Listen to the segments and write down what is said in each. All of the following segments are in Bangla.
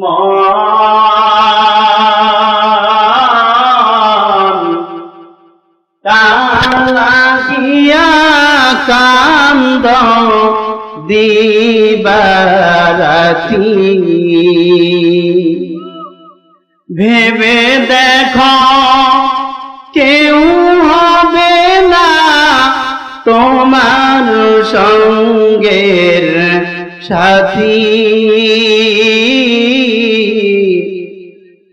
মন তালাকিয়া কান্দ দিবারাতি। ভেবে দেখো কেউ হবে না তোমার সঙ্গের সাথী।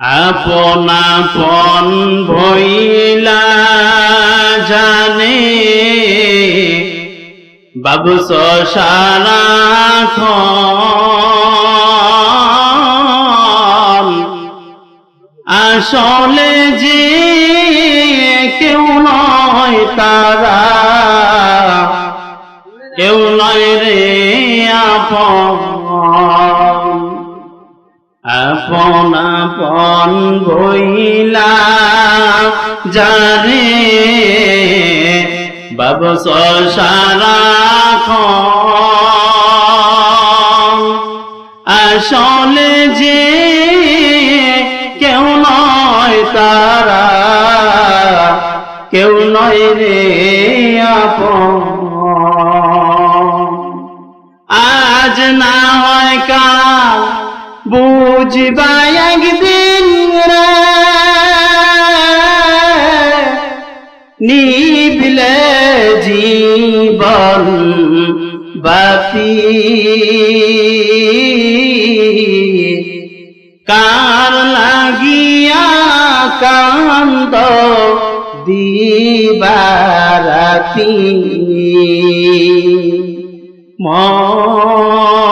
আপন আপন ভইলা জানে, বাবু সারা আসলে যে কেউ নয় তারা, কেউ নয় রে আপন। আপন আপন বইলা, জানে বাবু সারা আসলে যে কেউ নয় তারা, কেউ নয় রে আপন। আজ না হয় কাল বুঝবা একদিন নিবিলে জীবন বাতি। কার লাগিয়া কান্দ দিবারাতি মন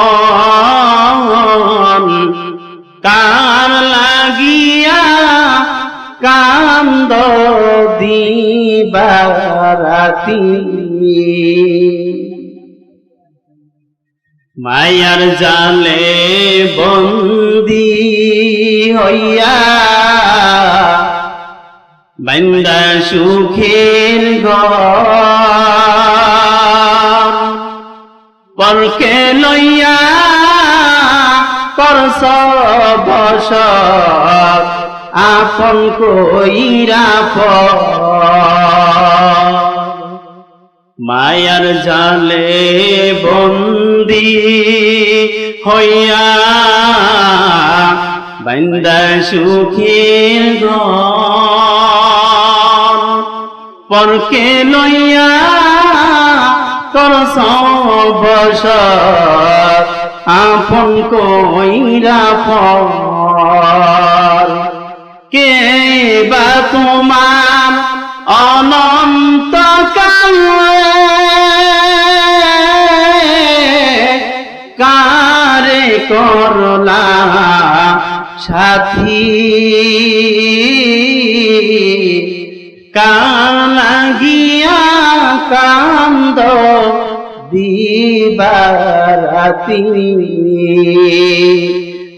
কান্দ দিবারাতি। মায়ার জালে বন্দি হইয়া বান্দা সুখের পরকে লইয়া করস বস আপন কইরা মায়ার জালে বন্দি হইয়া বান্দা সুখীর পরকে লইয়া কর বস আপন কইরা পর। কে বা তোমার অনন্ত কারে করলা সাথী? কার লাগিয়া কান্দ দিবারাতি।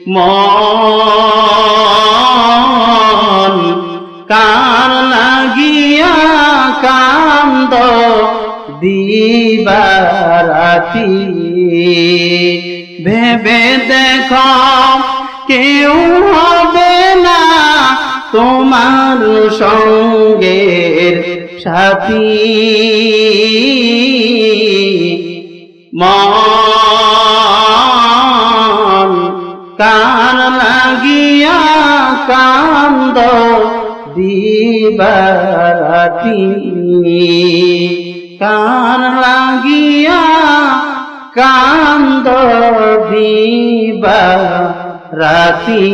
মন দিবারাতি। ভেবে দেখ কেউ হবে না তোমার সঙ্গের সাথী। মন কার লাগিয়া কান্দ দিবারাতি। কার লাগিয়া কান্দ বিবা রাতি।